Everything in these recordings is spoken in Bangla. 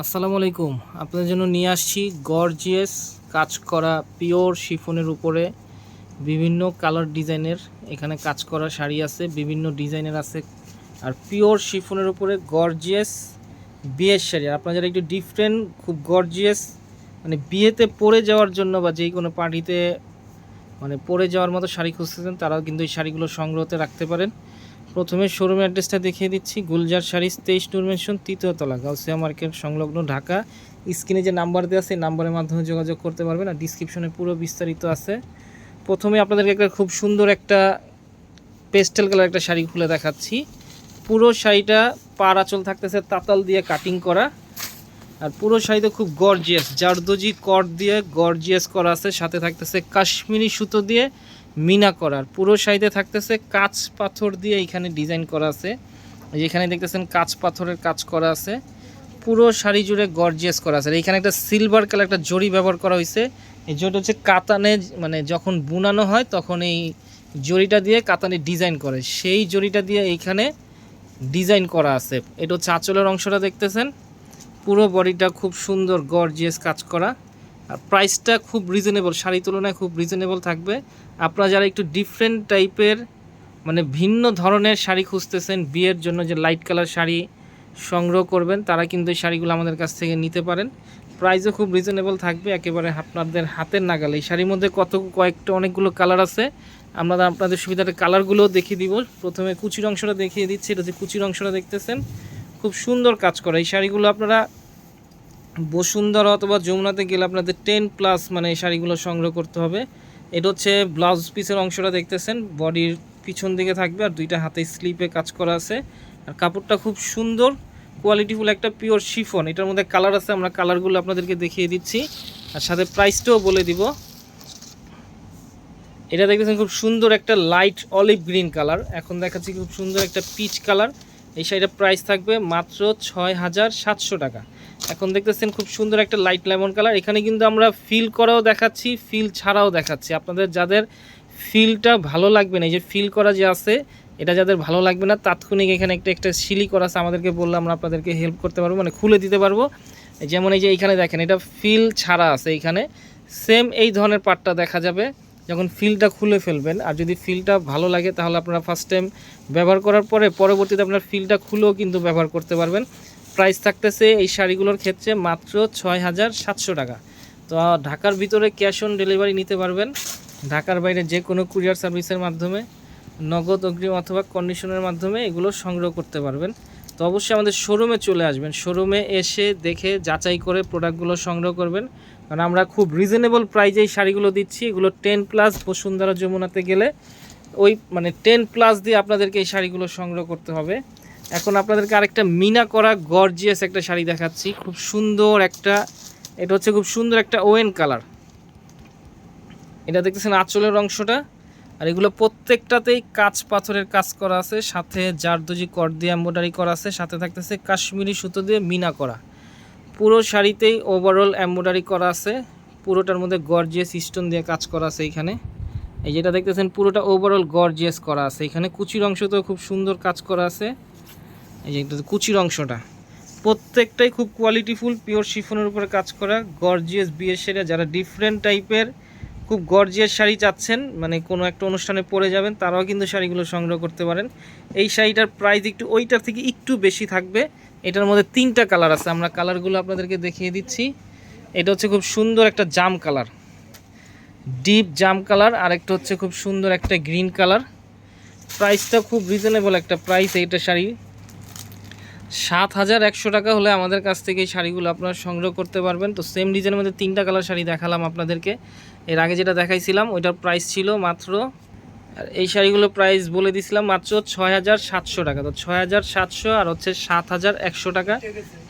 আসসালামু আলাইকুম। আপনাদের জন্য নিয়ে আসছি গর্জিয়াস কাজ করা পিওর শিফনের উপরে বিভিন্ন কালার ডিজাইনের এখানে কাজ করা শাড়ি আছে, বিভিন্ন ডিজাইনের আছে। আর পিওর শিফনের উপরে গর্জিয়াস বিয়ের শাড়ি। আর আপনারা যারা একটু ডিফারেন্ট খুব গর্জিয়াস মানে বিয়েতে পরে যাওয়ার জন্য বা যেই কোনো পার্টিতে মানে পরে যাওয়ার মতো শাড়ি খুঁজতেছেন, তারাও কিন্তু এই শাড়িগুলো সংগ্রহতে রাখতে পারেন। প্রথমে শোরুম অ্যাড্রেসটা দেখিয়ে দিচ্ছি, গুলজার শাড়িস তেইশ নূরমেনশন তৃতীয় তলা, গাউসিয়া মার্কেট, সংলগ্ন ঢাকা। স্ক্রিনে যে নাম্বার দেওয়া আছে নাম্বারের মাধ্যমে যোগাযোগ করতে পারবেন আর ডিসক্রিপশনে পুরো বিস্তারিত আছে। প্রথমে আপনাদেরকে একটা খুব সুন্দর একটা পেস্টেল কালার একটা শাড়ি খুলে দেখাচ্ছি। পুরো শাড়িটা পার আঁচল থাকতেছে তাতাল দিয়ে কাটিং করা। আর পুরো শাড়িতে খুব গর্জিয়াস জারদোজি কট দিয়ে গর্জিয়াস করা আছে। সাথে থাকতেছে কাশ্মীরি সুতো দিয়ে মিনা করার। পুরো শাড়িতে থাকতেছে কাঁচ পাথর দিয়ে এখানে ডিজাইন করা আছে। এই যে এখানে দেখতেছেন কাঁচ পাথরের কাজ করা আছে। পুরো শাড়ি জুড়ে গর্জিয়াস করা আছে। এখানে একটা সিলভার কালার একটা জড়ি ব্যবহার করা হয়েছে এই জড়িটা হচ্ছে কাতানে মানে যখন বুনানো হয় তখন এই জড়িটা দিয়ে কাতানে ডিজাইন করে। সেই জড়িটা দিয়ে এইখানে ডিজাইন করা আছে। এটা হচ্ছে আঁচলের অংশটা দেখতেছেন। পুরো বডিটা খুব সুন্দর গর্জিয়াস কাজ করা। প্রাইসটা খুব রিজনেবল শাড়ির তুলনায় খুব রিজনেবল থাকবে। আপনারা যারা একটু ডিফারেন্ট টাইপের মানে ভিন্ন ধরনের শাড়ি খুঁজতেছেন, বিয়ের জন্য যে লাইট কালার শাড়ি সংগ্রহ করবেন, তারা কিন্তু এই শাড়িগুলো আমাদের কাছ থেকে নিতে পারেন। প্রাইসও খুব রিজনেবল থাকবে, একেবারে আপনাদের হাতের নাগালে। এই শাড়ির মধ্যে কত, কয়েকটা অনেকগুলো কালার আছে। আমরা আপনাদের সুবিধাটা কালারগুলোও দেখিয়ে দিব। প্রথমে কুচির অংশটা দেখিয়ে দিচ্ছি, এটা যে কুচির অংশটা দেখতেছেন। খুব সুন্দর কাজ করে। এই শাড়িগুলো আপনারা বসুন্ধরা অথবা যমুনাতে গেলে আপনাদের টেন প্লাস মানে এই শাড়িগুলো সংগ্রহ করতে হবে। এটা হচ্ছে ব্লাউজ পিসের অংশটা দেখতেছেন বডির পিছন দিকে থাকবে আর দুইটা হাতে স্লিপে কাজ করা আছে। আর কাপড়টা খুব সুন্দর কোয়ালিটিফুল একটা পিওর শিফন এটার মধ্যে কালার আছে, আমরা কালারগুলো আপনাদেরকে দেখিয়ে দিচ্ছি। আর সাথে প্রাইসটাও বলে দিব। এটা দেখতেছেন খুব সুন্দর একটা লাইট অলিভ গ্রিন কালার এখন দেখাচ্ছি খুব সুন্দর একটা পিচ কালার এই শাড়িটার প্রাইস থাকবে মাত্র ছয় হাজার সাতশো টাকা। এখন দেখতেছেন খুব সুন্দর একটা লাইট লেমন কালার এখানে কিন্তু আমরা ফিল করাও দেখাচ্ছি ফিল ছাড়াও দেখাচ্ছি। আপনাদের যাদের ফিলটা ভালো লাগবে না, এই যে ফিল করা যে আছে, এটা যাদের ভালো লাগবে না, তাৎক্ষণিক এখানে একটা একটা শিলি করা আছে, আমাদেরকে বললে আমরা আপনাদেরকে হেল্প করতে পারব মানে খুলে দিতে পারব। যেমন এই যে এইখানে দেখেন, এটা ফিল ছাড়া আছে এইখানে সেম এই ধরনের পার্টটা দেখা যাবে, যখন ফিলটা খুলে ফেলবেন। আর যদি ফিলটা ভালো লাগে, তাহলে আপনারা ফার্স্ট টাইম ব্যবহার করার পরে পরবর্তীতে আপনার ফিলটা খুলেও কিন্তু ব্যবহার করতে পারবেন। প্রাইস থাকতেছে এই শাড়িগুলোর ক্ষেত্রে মাত্র ছয় হাজার সাতশো টাকা। তো ঢাকার ভিতরে ক্যাশ অন ডেলিভারি নিতে পারবেন। ঢাকার বাইরে যে কোনো কুরিয়ার সার্ভিসের মাধ্যমে, নগদ অগ্রিম অথবা কন্ডিশনের মাধ্যমে এগুলো সংগ্রহ করতে পারবেন। তো অবশ্যই আমাদের শোরুমে চলে আসবেন। শোরুমে এসে দেখে যাচাই করে প্রোডাক্টগুলো সংগ্রহ করবেন। কারণ আমরা খুব রিজনেবল প্রাইজে এই শাড়িগুলো দিচ্ছি। এগুলো টেন প্লাস বসুন্ধরা যমুনাতে গেলে ওই মানে টেন প্লাস দিয়ে আপনাদেরকে এই শাড়িগুলো সংগ্রহ করতে হবে। এখন আপনাদেরকে আরেকটা মিনা করা গর্জিয়াস একটা শাড়ি দেখাচ্ছি। খুব সুন্দর একটা, এটা হচ্ছে খুব সুন্দর একটা ওয়েন কালার। এটা দেখতেছেন আঁচলের অংশটা, আর এগুলো প্রত্যেকটাতেই কাঁচ পাথরের কাজ করা আছে, সাথে জারদোজি কর দিয়ে এম্ব্রয়ডারি করা আছে, সাথে থাকতেছে কাশ্মীরি সুতো দিয়ে মিনা করা। পুরো শাড়িতেই ওভারঅল এম্ব্রয়ডারি করা আছে, পুরোটার মধ্যে গর্জিয়াস স্টোন দিয়ে কাজ করা আছে এখানে এই যেটা দেখতেছেন পুরোটা ওভারঅল গর্জিয়াস করা আছে, এখানে কুচির অংশতেও খুব সুন্দর কাজ করা আছে। এই যে কুচির অংশটা। প্রত্যেকটাই খুব কোয়ালিটিফুল পিওর শিফনের উপরে কাজ করা গর্জিয়াস বিয়ের শাড়ি যারা ডিফারেন্ট টাইপের খুব গর্জিয়াস শাড়ি চাচ্ছেন মানে কোনো একটা অনুষ্ঠানে পরে যাবেন, তারাও কিন্তু শাড়িগুলো সংগ্রহ করতে পারেন। এই শাড়িটার প্রাইস একটু ওইটার থেকে একটু বেশি থাকবে। এটার মধ্যে তিনটা কালার আছে। আমরা কালারগুলো আপনাদেরকে দেখিয়ে দিচ্ছি। এটা হচ্ছে খুব সুন্দর একটা জাম কালার ডিপ জাম কালার আর একটা হচ্ছে খুব সুন্দর একটা গ্রিন কালার প্রাইসটা খুব রিজনেবল একটা প্রাইস এইটা শাড়ি। সাত হাজার একশো টাকা হলে আমাদের কাছ থেকে এই শাড়িগুলো আপনারা সংগ্রহ করতে পারবেন। তো সেম ডিজাইনের মধ্যে তিনটা কালার শাড়ি দেখালাম আপনাদেরকে। এর আগে যেটা দেখাইছিলাম, ওইটার প্রাইস ছিল মাত্র, আর এই শাড়িগুলো প্রাইস বলে দিছিলাম মাত্র ছয় হাজার সাতশো টাকা। তো ছয় হাজার সাতশো আর হচ্ছে সাত হাজার একশো টাকা।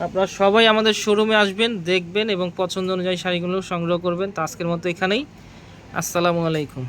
আপনারা সবাই আমাদের শোরুমে আসবেন, দেখবেন এবং পছন্দ অনুযায়ী শাড়িগুলো সংগ্রহ করবেন। তো আজকের মতো এখানেই। আসসালামু আলাইকুম।